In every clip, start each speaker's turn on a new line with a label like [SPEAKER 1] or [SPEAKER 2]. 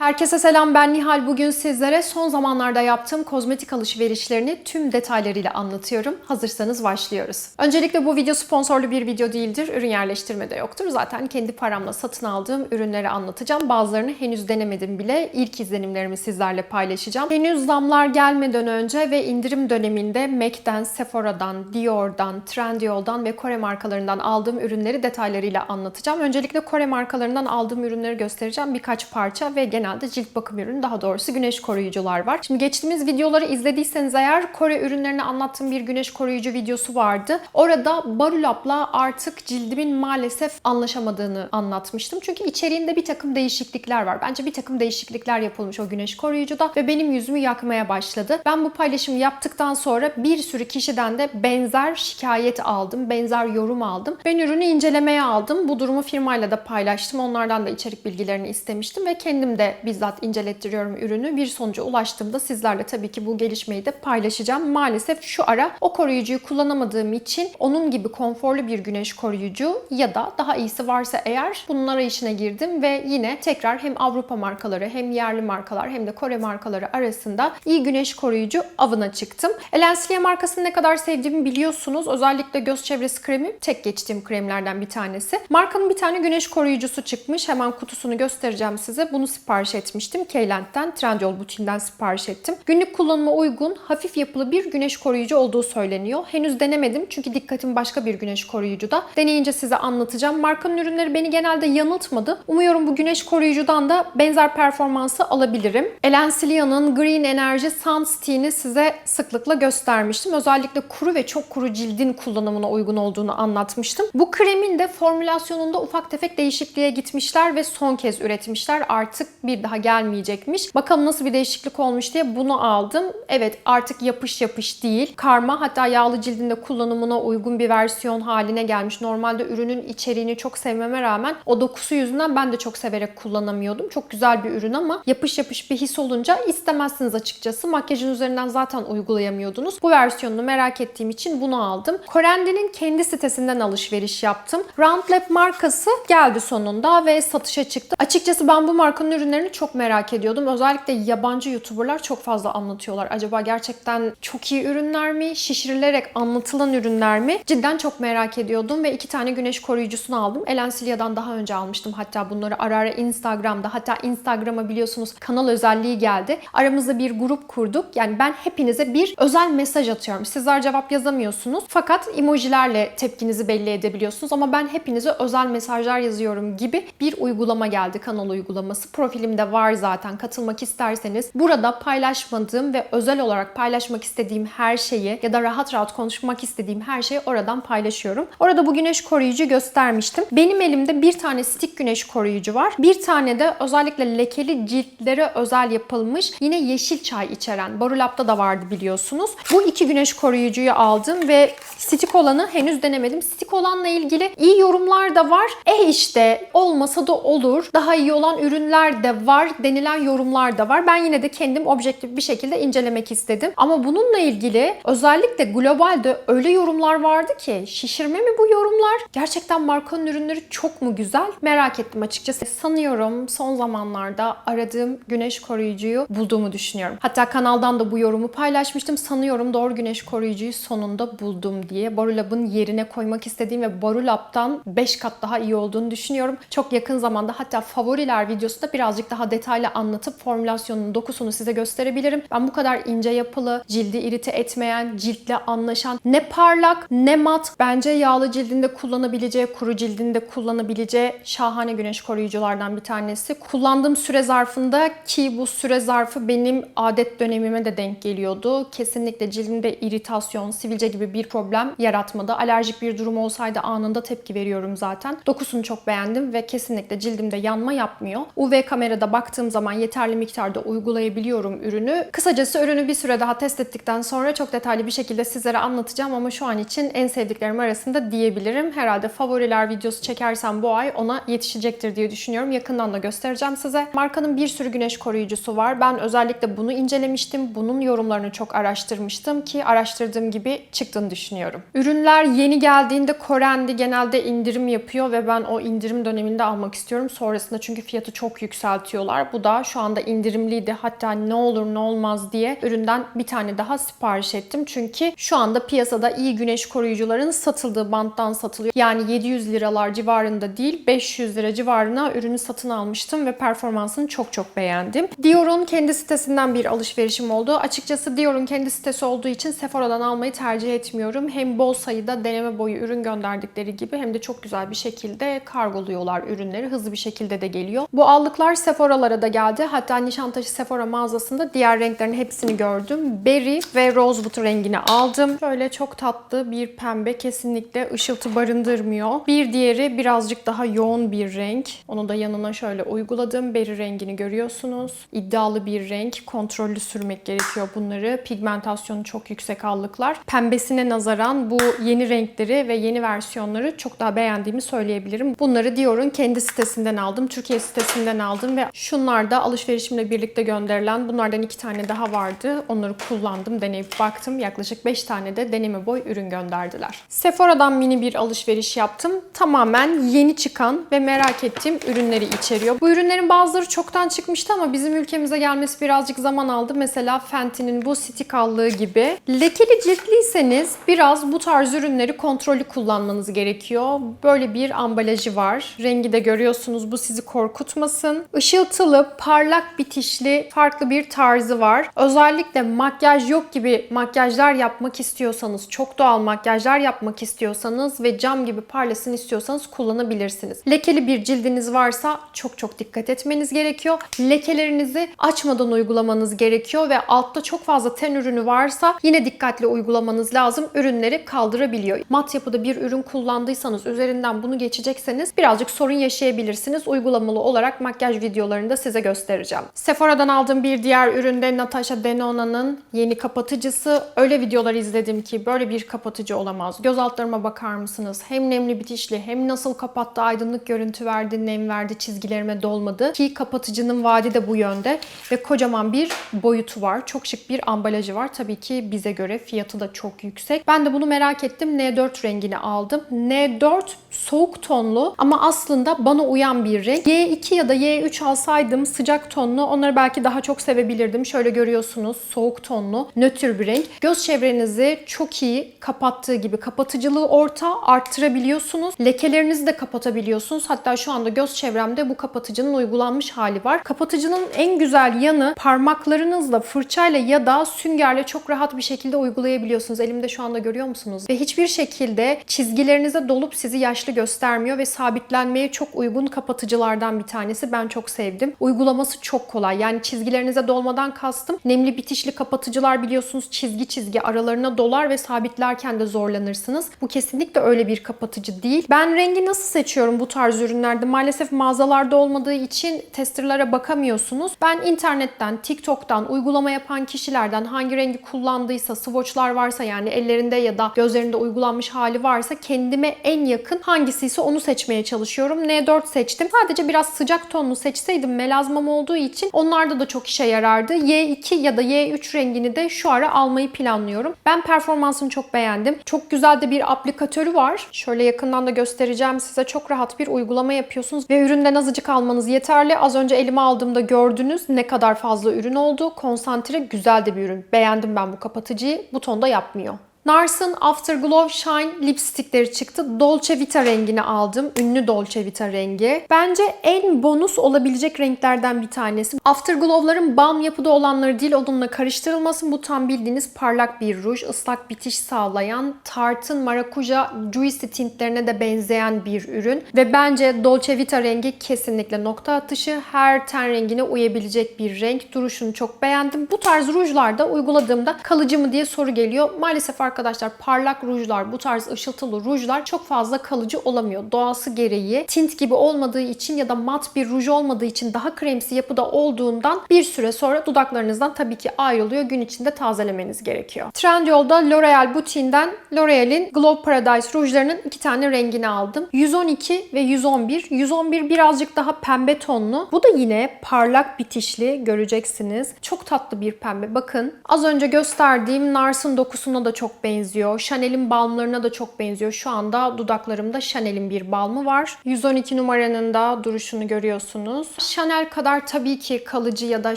[SPEAKER 1] Herkese selam ben Nihal. Bugün sizlere son zamanlarda yaptığım kozmetik alışverişlerini tüm detaylarıyla anlatıyorum. Hazırsanız başlıyoruz. Öncelikle bu video sponsorlu bir video değildir. Ürün yerleştirme de yoktur. Zaten kendi paramla satın aldığım ürünleri anlatacağım. Bazılarını henüz denemedim bile. İlk izlenimlerimi sizlerle paylaşacağım. Henüz zamlar gelmeden önce ve indirim döneminde MAC'den, Sephora'dan, Dior'dan, Trendyol'dan ve Kore markalarından aldığım ürünleri detaylarıyla anlatacağım. Öncelikle Kore markalarından aldığım ürünleri göstereceğim. Birkaç parça ve genelde cilt bakım ürünü daha doğrusu güneş koruyucular var. Şimdi geçtiğimiz videoları izlediyseniz eğer Kore ürünlerini anlattığım bir güneş koruyucu videosu vardı. Orada Barulap'la artık cildimin maalesef anlaşamadığını anlatmıştım. Çünkü içeriğinde bir takım değişiklikler var. Bence bir takım değişiklikler yapılmış o güneş koruyucuda ve benim yüzümü yakmaya başladı. Ben bu paylaşımı yaptıktan sonra bir sürü kişiden de benzer şikayet aldım, benzer yorum aldım. Ben ürünü incelemeye aldım. Bu durumu firmayla da paylaştım. Onlardan da içerik bilgilerini istemiştim ve kendim de bizzat incelettiriyorum ürünü. Bir sonuca ulaştığımda sizlerle tabii ki bu gelişmeyi de paylaşacağım. Maalesef şu ara o koruyucuyu kullanamadığım için onun gibi konforlu bir güneş koruyucu ya da daha iyisi varsa eğer bunun arayışına girdim ve yine tekrar hem Avrupa markaları hem yerli markalar hem de Kore markaları arasında iyi güneş koruyucu avına çıktım. Elensiliye markasını ne kadar sevdiğimi biliyorsunuz. Özellikle göz çevresi kremi tek geçtiğim kremlerden bir tanesi. Markanın bir tane güneş koruyucusu çıkmış. Hemen kutusunu göstereceğim size. Bunu sipariş etmiştim. Keylent'ten, Trendyol butiğinden sipariş ettim. Günlük kullanıma uygun, hafif yapılı bir güneş koruyucu olduğu söyleniyor. Henüz denemedim çünkü dikkatim başka bir güneş koruyucuda. Deneyince size anlatacağım. Markanın ürünleri beni genelde yanıltmadı. Umuyorum bu güneş koruyucudan da benzer performansı alabilirim. Elensilya'nın Green Energy Sunsteam'i size sıklıkla göstermiştim. Özellikle kuru ve çok kuru cildin kullanımına uygun olduğunu anlatmıştım. Bu kremin de formülasyonunda ufak tefek değişikliğe gitmişler ve son kez üretmişler. Artık bir daha gelmeyecekmiş. Bakalım nasıl bir değişiklik olmuş diye bunu aldım. Evet artık yapış yapış değil. Karma hatta yağlı cildinde kullanımına uygun bir versiyon haline gelmiş. Normalde ürünün içeriğini çok sevmeme rağmen o dokusu yüzünden ben de çok severek kullanamıyordum. Çok güzel bir ürün ama yapış yapış bir his olunca istemezsiniz açıkçası. Makyajın üzerinden zaten uygulayamıyordunuz. Bu versiyonunu merak ettiğim için bunu aldım. Korendi'nin kendi sitesinden alışveriş yaptım. Roundlab markası geldi sonunda ve satışa çıktı. Açıkçası ben bu markanın ürünlerini çok merak ediyordum. Özellikle yabancı YouTuber'lar çok fazla anlatıyorlar. Acaba gerçekten çok iyi ürünler mi? Şişirilerek anlatılan ürünler mi? Cidden çok merak ediyordum ve iki tane güneş koruyucusunu aldım. Elensilya'dan daha önce almıştım. Hatta bunları ara ara Instagram'da hatta Instagram'a biliyorsunuz kanal özelliği geldi. Aramızda bir grup kurduk. Yani ben hepinize bir özel mesaj atıyorum. Sizler cevap yazamıyorsunuz. Fakat emojilerle tepkinizi belli edebiliyorsunuz ama ben hepinize özel mesajlar yazıyorum gibi bir uygulama geldi. Kanal uygulaması. Profilimde var zaten. Katılmak isterseniz burada paylaşmadığım ve özel olarak paylaşmak istediğim her şeyi ya da rahat rahat konuşmak istediğim her şeyi oradan paylaşıyorum. Orada bu güneş koruyucu göstermiştim. Benim elimde bir tane stick güneş koruyucu var. Bir tane de özellikle lekeli ciltlere özel yapılmış yine yeşil çay içeren. Barulap'ta da vardı biliyorsunuz. Bu iki güneş koruyucuyu aldım ve stick olanı henüz denemedim. Stick olanla ilgili iyi yorumlar da var. E işte olmasa da olur. Daha iyi olan ürünler de var denilen yorumlar da var. Ben yine de kendim objektif bir şekilde incelemek istedim. Ama bununla ilgili özellikle globalde öyle yorumlar vardı ki şişirme mi bu yorumlar? Gerçekten markanın ürünleri çok mu güzel? Merak ettim açıkçası. Sanıyorum son zamanlarda aradığım güneş koruyucuyu bulduğumu düşünüyorum. Hatta kanaldan da bu yorumu paylaşmıştım. Sanıyorum doğru güneş koruyucuyu sonunda buldum diye. Borulab'ın yerine koymak istediğim ve Borulab'dan 5 kat daha iyi olduğunu düşünüyorum. Çok yakın zamanda hatta favoriler videosunda birazcık daha detaylı anlatıp formülasyonun dokusunu size gösterebilirim. Ben bu kadar ince yapılı, cildi irite etmeyen, ciltle anlaşan, ne parlak ne mat. Bence yağlı cildinde kullanabileceği, kuru cildinde kullanabileceği şahane güneş koruyuculardan bir tanesi. Kullandığım süre zarfında ki bu süre zarfı benim adet dönemime de denk geliyordu. Kesinlikle cildimde iritasyon, sivilce gibi bir problem yaratmadı. Alerjik bir durum olsaydı anında tepki veriyorum zaten. Dokusunu çok beğendim ve kesinlikle cildimde yanma yapmıyor. UV kamerada baktığım zaman yeterli miktarda uygulayabiliyorum ürünü. Kısacası ürünü bir süre daha test ettikten sonra çok detaylı bir şekilde sizlere anlatacağım ama şu an için en sevdiklerim arasında diyebilirim. Herhalde favoriler videosu çekersem bu ay ona yetişecektir diye düşünüyorum. Yakından da göstereceğim size. Markanın bir sürü güneş koruyucusu var. Ben özellikle bunu incelemiştim. Bunun yorumlarını çok araştırmıştım ki araştırdığım gibi çıktığını düşünüyorum. Ürünler yeni geldiğinde Korendi genelde indirim yapıyor ve ben o indirim döneminde almak istiyorum. Sonrasında çünkü fiyatı çok yükseltiyor dağıtıyorlar. Bu da şu anda indirimliydi. Hatta ne olur ne olmaz diye üründen bir tane daha sipariş ettim. Çünkü şu anda piyasada iyi güneş koruyucuların satıldığı banttan satılıyor. Yani 700 liralar civarında değil 500 lira civarına ürünü satın almıştım ve performansını çok çok beğendim. Dior'un kendi sitesinden bir alışverişim oldu. Açıkçası Dior'un kendi sitesi olduğu için Sephora'dan almayı tercih etmiyorum. Hem bol sayıda deneme boyu ürün gönderdikleri gibi hem de çok güzel bir şekilde kargoluyorlar ürünleri. Hızlı bir şekilde de geliyor. Bu allıklar Sephora'lara da geldi. Hatta Nişantaşı Sephora mağazasında diğer renklerin hepsini gördüm. Berry ve Rosewood rengini aldım. Şöyle çok tatlı bir pembe. Kesinlikle ışıltı barındırmıyor. Bir diğeri birazcık daha yoğun bir renk. Onu da yanına şöyle uyguladım. Berry rengini görüyorsunuz. İddialı bir renk. Kontrollü sürmek gerekiyor bunları. Pigmentasyonu çok yüksek allıklar. Pembesine nazaran bu yeni renkleri ve yeni versiyonları çok daha beğendiğimi söyleyebilirim. Bunları Dior'un kendi sitesinden aldım. Türkiye sitesinden aldım ve şunlar da alışverişimle birlikte gönderilen bunlardan iki tane daha vardı. Onları kullandım, deneyip baktım. Yaklaşık 5 tane de deneme boy ürün gönderdiler. Sephora'dan mini bir alışveriş yaptım. Tamamen yeni çıkan ve merak ettiğim ürünleri içeriyor. Bu ürünlerin bazıları çoktan çıkmıştı ama bizim ülkemize gelmesi birazcık zaman aldı. Mesela Fenty'nin bu stick allığı gibi. Lekeli ciltliyseniz biraz bu tarz ürünleri kontrollü kullanmanız gerekiyor. Böyle bir ambalajı var. Rengi de görüyorsunuz. Bu sizi korkutmasın. Işıltılı, parlak bitişli farklı bir tarzı var. Özellikle makyaj yok gibi makyajlar yapmak istiyorsanız, çok doğal makyajlar yapmak istiyorsanız ve cam gibi parlasın istiyorsanız kullanabilirsiniz. Lekeli bir cildiniz varsa çok çok dikkat etmeniz gerekiyor. Lekelerinizi açmadan uygulamanız gerekiyor ve altta çok fazla ten ürünü varsa yine dikkatli uygulamanız lazım. Ürünleri kaldırabiliyor. Mat yapıda bir ürün kullandıysanız, üzerinden bunu geçecekseniz birazcık sorun yaşayabilirsiniz. Uygulamalı olarak makyaj videolarında size göstereceğim. Sephora'dan aldığım bir diğer üründe Natasha Denona'nın yeni kapatıcısı. Öyle videolar izledim ki böyle bir kapatıcı olamaz. Göz altlarıma bakar mısınız? Hem nemli bitişli hem nasıl kapattı, aydınlık görüntü verdi, nem verdi, çizgilerime dolmadı. Ki kapatıcının vaadi de bu yönde ve kocaman bir boyutu var. Çok şık bir ambalajı var. Tabii ki bize göre fiyatı da çok yüksek. Ben de bunu merak ettim. N4 rengini aldım. N4 soğuk tonlu ama aslında bana uyan bir renk. Y2 ya da Y3 alsaydım sıcak tonlu onları belki daha çok sevebilirdim. Şöyle görüyorsunuz soğuk tonlu, nötr bir renk. Göz çevrenizi çok iyi kapattığı gibi kapatıcılığı orta arttırabiliyorsunuz. Lekelerinizi de kapatabiliyorsunuz. Hatta şu anda göz çevremde bu kapatıcının uygulanmış hali var. Kapatıcının en güzel yanı parmaklarınızla fırçayla ya da süngerle çok rahat bir şekilde uygulayabiliyorsunuz. Elimde şu anda görüyor musunuz? Ve hiçbir şekilde çizgilerinize dolup sizi yaşlı göstermiyor ve sabitlenmeye çok uygun kapatıcılardan bir tanesi. Ben çok sevdim. Uygulaması çok kolay. Yani çizgilerinize dolmadan kastım. Nemli bitişli kapatıcılar biliyorsunuz çizgi çizgi aralarına dolar ve sabitlerken de zorlanırsınız. Bu kesinlikle öyle bir kapatıcı değil. Ben rengi nasıl seçiyorum bu tarz ürünlerde? Maalesef mağazalarda olmadığı için testerlara bakamıyorsunuz. Ben internetten, TikTok'tan, uygulama yapan kişilerden hangi rengi kullandıysa, swatchlar varsa yani ellerinde ya da gözlerinde uygulanmış hali varsa kendime en yakın hangisiyse onu seçmeye çalışıyorum. N4 seçtim. Sadece biraz sıcak tonlu seçseydim melazmam olduğu için onlarda da çok işe yarardı. Y2 ya da Y3 rengini de şu ara almayı planlıyorum. Ben performansını çok beğendim. Çok güzel de bir aplikatörü var. Şöyle yakından da göstereceğim size. Çok rahat bir uygulama yapıyorsunuz ve üründen azıcık almanız yeterli. Az önce elime aldığımda gördünüz ne kadar fazla ürün oldu. Konsantre güzel de bir ürün. Beğendim ben bu kapatıcıyı. Butonda yapmıyor. Nars'ın Afterglow Shine lipstikleri çıktı. Dolce Vita rengini aldım. Ünlü Dolce Vita rengi. Bence en bonus olabilecek renklerden bir tanesi. Afterglow'ların balm yapıda olanları değil onunla karıştırılmasın. Bu tam bildiğiniz parlak bir ruj. ıslak bitiş sağlayan, Tarte'ın Maracuja Juicy tintlerine de benzeyen bir ürün. Ve bence Dolce Vita rengi kesinlikle nokta atışı. Her ten rengine uyabilecek bir renk. Duruşunu çok beğendim. Bu tarz rujlarda uyguladığımda kalıcı mı diye soru geliyor. Maalesef arkadaşlar parlak rujlar, bu tarz ışıltılı rujlar çok fazla kalıcı olamıyor. Doğası gereği tint gibi olmadığı için ya da mat bir ruj olmadığı için daha kremsi yapıda olduğundan bir süre sonra dudaklarınızdan tabii ki ayrılıyor. Gün içinde tazelemeniz gerekiyor. Trendyol'da L'Oreal Boutique'den L'Oreal'in Glow Paradise rujlarının iki tane rengini aldım. 112 ve 111. 111 birazcık daha pembe tonlu. Bu da yine parlak bitişli göreceksiniz. Çok tatlı bir pembe. Bakın az önce gösterdiğim Nars'ın dokusuna da çok benziyor. Chanel'in balmlarına da çok benziyor. Şu anda dudaklarımda Chanel'in bir balmı var. 112 numaranın da duruşunu görüyorsunuz. Chanel kadar tabii ki kalıcı ya da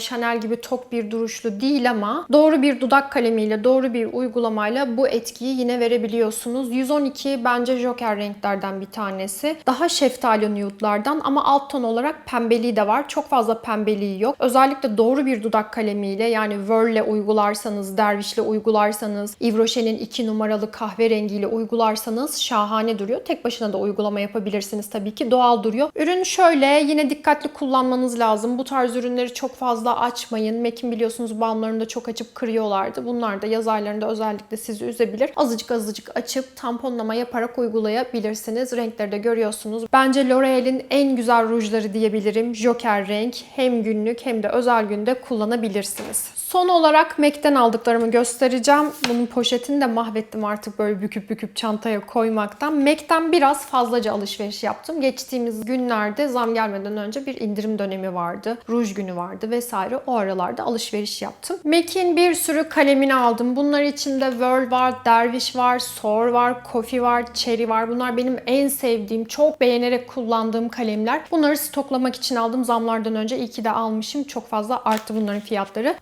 [SPEAKER 1] Chanel gibi tok bir duruşlu değil ama doğru bir dudak kalemiyle, doğru bir uygulamayla bu etkiyi yine verebiliyorsunuz. 112 bence Joker renklerden bir tanesi. Daha şeftali nude'lardan ama alt ton olarak pembeliği de var. Çok fazla pembeliği yok. Özellikle doğru bir dudak kalemiyle yani Verle uygularsanız, Derviş'le uygularsanız, Yves Rocher'in 2 numaralı kahverengiyle uygularsanız şahane duruyor. Tek başına da uygulama yapabilirsiniz tabii ki. Doğal duruyor. Ürün şöyle yine dikkatli kullanmanız lazım. Bu tarz ürünleri çok fazla açmayın. Mac'in biliyorsunuz balmlarını da çok açıp kırıyorlardı. Bunlar da yaz aylarında özellikle sizi üzebilir. Azıcık azıcık açıp tamponlama yaparak uygulayabilirsiniz. Renkleri de görüyorsunuz. Bence L'Oreal'in en güzel rujları diyebilirim. Joker renk. Hem günlük hem de özel günde kullanabilirsiniz. Son olarak MAC'ten aldıklarımı göstereceğim. Bunun poşetini de mahvettim artık böyle büküp büküp çantaya koymaktan. MAC'ten biraz fazlaca alışveriş yaptım. Geçtiğimiz günlerde zam gelmeden önce bir indirim dönemi vardı. Ruj günü vardı vesaire. O aralarda alışveriş yaptım. MAC'in bir sürü kalemini aldım. Bunlar içinde Whirl var, Derviş var, Soar var, Coffee var, Cherry var. Bunlar benim en sevdiğim, çok beğenerek kullandığım kalemler. Bunları stoklamak için aldım. Zamlardan önce iyi ki de almışım. Çok fazla arttı bunların fiyatları.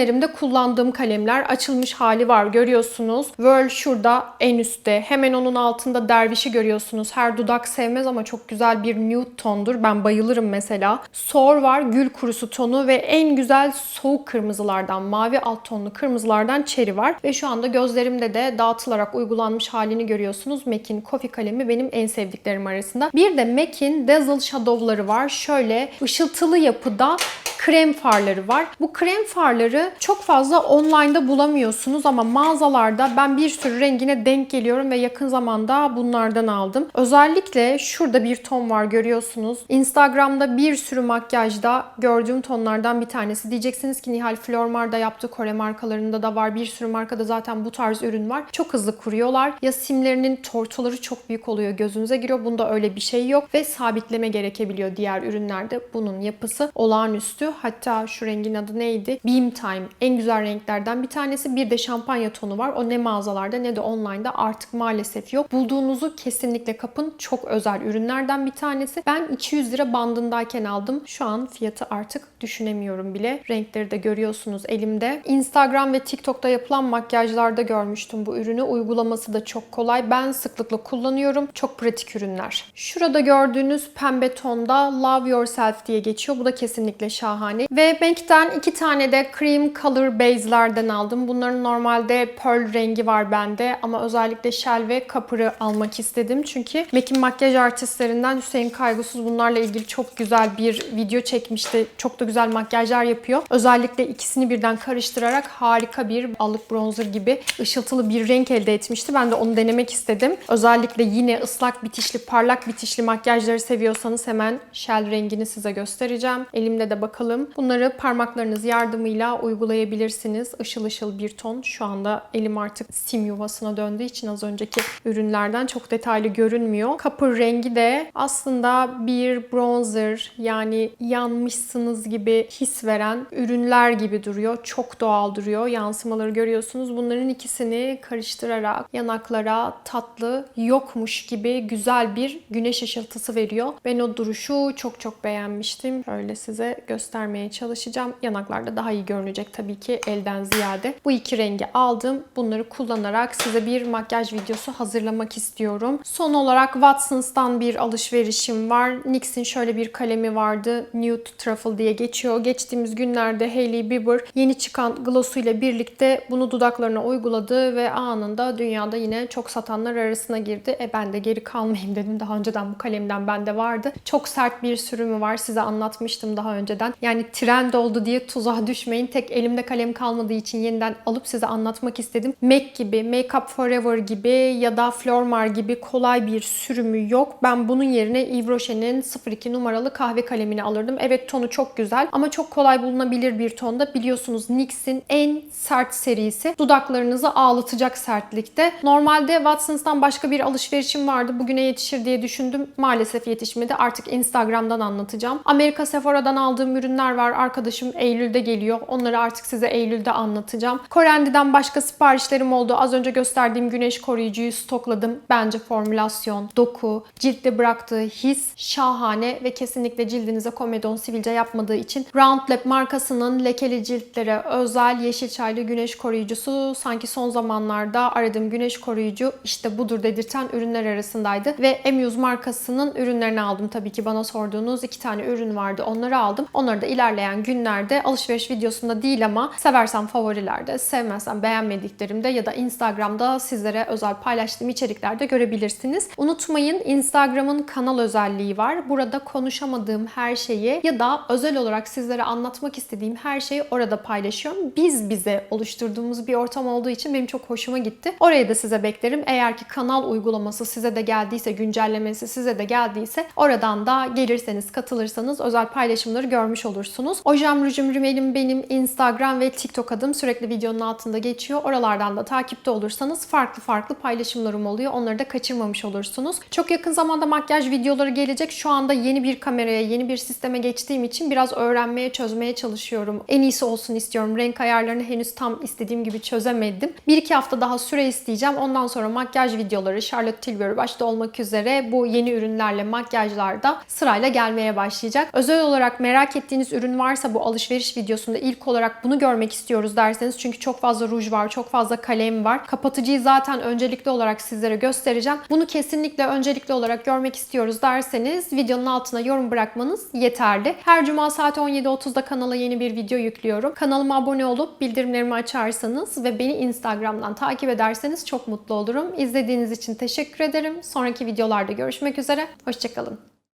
[SPEAKER 1] Rutinlerimde kullandığım kalemler açılmış hali var görüyorsunuz. Whirl şurada en üstte. Hemen onun altında Derviş'i görüyorsunuz. Her dudak sevmez ama çok güzel bir nude tondur. Ben bayılırım mesela. Soar var gül kurusu tonu ve en güzel soğuk kırmızılardan, mavi alt tonlu kırmızılardan Cherry var. Ve şu anda gözlerimde de dağıtılarak uygulanmış halini görüyorsunuz. MAC'in Coffee kalemi benim en sevdiklerim arasında. Bir de MAC'in Dazzle Shadow'ları var. Şöyle ışıltılı yapıda krem farları var. Bu krem farları çok fazla online'da bulamıyorsunuz ama mağazalarda ben bir sürü rengine denk geliyorum ve yakın zamanda bunlardan aldım. Özellikle şurada bir ton var görüyorsunuz. Instagram'da bir sürü makyajda gördüğüm tonlardan bir tanesi. Diyeceksiniz ki Nihal Flormar'da yaptığı Kore markalarında da var. Bir sürü markada zaten bu tarz ürün var. Çok hızlı kuruyorlar. Ya simlerinin tortuları çok büyük oluyor. Gözünüze giriyor. Bunda öyle bir şey yok ve sabitleme gerekebiliyor diğer ürünlerde. Bunun yapısı olağanüstü. Hatta şu rengin adı neydi? Beam Time. En güzel renklerden bir tanesi. Bir de şampanya tonu var. O ne mağazalarda ne de online'da artık maalesef yok. Bulduğunuzu kesinlikle kapın. Çok özel ürünlerden bir tanesi. Ben 200 lira bandındayken aldım. Şu an fiyatı artık düşünemiyorum bile. Renkleri de görüyorsunuz elimde. Instagram ve TikTok'ta yapılan makyajlarda görmüştüm bu ürünü. Uygulaması da çok kolay. Ben sıklıkla kullanıyorum. Çok pratik ürünler. Şurada gördüğünüz pembe tonda Love Yourself diye geçiyor. Bu da kesinlikle şahane. Ve MAC'ten iki tane de Cream Color Base'lerden aldım. Bunların normalde pearl rengi var bende ama özellikle Shell ve Copper'ı almak istedim. Çünkü MAC'in makyaj artistlerinden Hüseyin Kaygısız bunlarla ilgili çok güzel bir video çekmişti. Çok da güzel makyajlar yapıyor. Özellikle ikisini birden karıştırarak harika bir alık bronzer gibi ışıltılı bir renk elde etmişti. Ben de onu denemek istedim. Özellikle yine ıslak bitişli, parlak bitişli makyajları seviyorsanız hemen Shell rengini size göstereceğim. Elimde de bakalım. Bunları parmaklarınız yardımıyla uygulayabilirsiniz. Işıl ışıl bir ton. Şu anda elim artık sim yuvasına döndüğü için az önceki ürünlerden çok detaylı görünmüyor. Copper rengi de aslında bir bronzer yani yanmışsınız gibi his veren ürünler gibi duruyor. Çok doğal duruyor. Yansımaları görüyorsunuz. Bunların ikisini karıştırarak yanaklara tatlı yokmuş gibi güzel bir güneş ışıltısı veriyor. Ben o duruşu çok çok beğenmiştim. Şöyle size göstermeye çalışacağım. Yanaklarda daha iyi görünecek tabii ki elden ziyade. Bu iki rengi aldım. Bunları kullanarak size bir makyaj videosu hazırlamak istiyorum. Son olarak Watsons'tan bir alışverişim var. NYX'in şöyle bir kalemi vardı. Nude Truffle diye geçiyor. Geçtiğimiz günlerde Hailey Bieber yeni çıkan glossuyla birlikte bunu dudaklarına uyguladı ve anında dünyada yine çok satanlar arasına girdi. E ben de geri kalmayayım dedim. Daha önceden bu kalemden bende vardı. Çok sert bir sürümü var. Size anlatmıştım daha önceden. Yani trend oldu diye tuzağa düşmeyin. Tek elimde kalem kalmadığı için yeniden alıp size anlatmak istedim. MAC gibi, Make Up Forever gibi ya da Flormar gibi kolay bir sürümü yok. Ben bunun yerine Yves Rocher'in 02 numaralı kahve kalemini alırdım. Evet tonu çok güzel ama çok kolay bulunabilir bir tonda. Biliyorsunuz NYX'in en sert serisi. Dudaklarınızı ağlatacak sertlikte. Normalde Watsons'tan başka bir alışverişim vardı. Bugüne yetişir diye düşündüm. Maalesef yetişmedi. Artık Instagram'dan anlatacağım. Amerika Sephora'dan aldığım ürünler var. Arkadaşım Eylül'de geliyor. Onları artık size Eylül'de anlatacağım. Korendi'den başka siparişlerim oldu. Az önce gösterdiğim güneş koruyucuyu stokladım. Bence formülasyon, doku, ciltte bıraktığı his şahane ve kesinlikle cildinize komedon sivilce yapmadığı için Roundlab markasının lekeli ciltlere özel yeşil çaylı güneş koruyucusu sanki son zamanlarda aradığım güneş koruyucu işte budur dedirten ürünler arasındaydı. Ve Emuse markasının ürünlerini aldım. Tabii ki bana sorduğunuz iki tane ürün vardı. Onları aldım. Onları da ilerleyen günlerde alışveriş videosunda değil ama seversem favorilerde, sevmezsem beğenmediklerimde ya da Instagram'da sizlere özel paylaştığım içeriklerde görebilirsiniz. Unutmayın Instagram'ın kanal özelliği var. Burada konuşamadığım her şeyi ya da özel olarak sizlere anlatmak istediğim her şeyi orada paylaşıyorum. Biz bize oluşturduğumuz bir ortam olduğu için benim çok hoşuma gitti. Oraya da size beklerim. Eğer ki kanal uygulaması size de geldiyse, güncellemesi size de geldiyse oradan da gelirseniz, katılırsanız özel paylaşımları görmüş olursunuz. Ojem Rujum Rimelim benim Instagram ve TikTok adım sürekli videonun altında geçiyor. Oralardan da takipte olursanız farklı farklı paylaşımlarım oluyor. Onları da kaçırmamış olursunuz. Çok yakın zamanda makyaj videoları gelecek. Şu anda yeni bir kameraya, yeni bir sisteme geçtiğim için biraz öğrenmeye, çözmeye çalışıyorum. En iyisi olsun istiyorum. Renk ayarlarını henüz tam istediğim gibi çözemedim. Bir iki hafta daha süre isteyeceğim. Ondan sonra makyaj videoları, Charlotte Tilbury başta olmak üzere bu yeni ürünlerle makyajlarda sırayla gelmeye başlayacak. Özel olarak merak ettiğiniz ürün varsa bu alışveriş videosunda ilk olarak bunu görmek istiyoruz derseniz çünkü çok fazla ruj var, çok fazla kalem var. Kapatıcıyı zaten öncelikli olarak sizlere göstereceğim. Bunu kesinlikle öncelikli olarak görmek istiyoruz derseniz videonun altına yorum bırakmanız yeterli. Her cuma saat 17.30'da kanala yeni bir video yüklüyorum. Kanalıma abone olup bildirimlerimi açarsanız ve beni Instagram'dan takip ederseniz çok mutlu olurum. İzlediğiniz için teşekkür ederim. Sonraki videolarda görüşmek üzere. Hoşçakalın.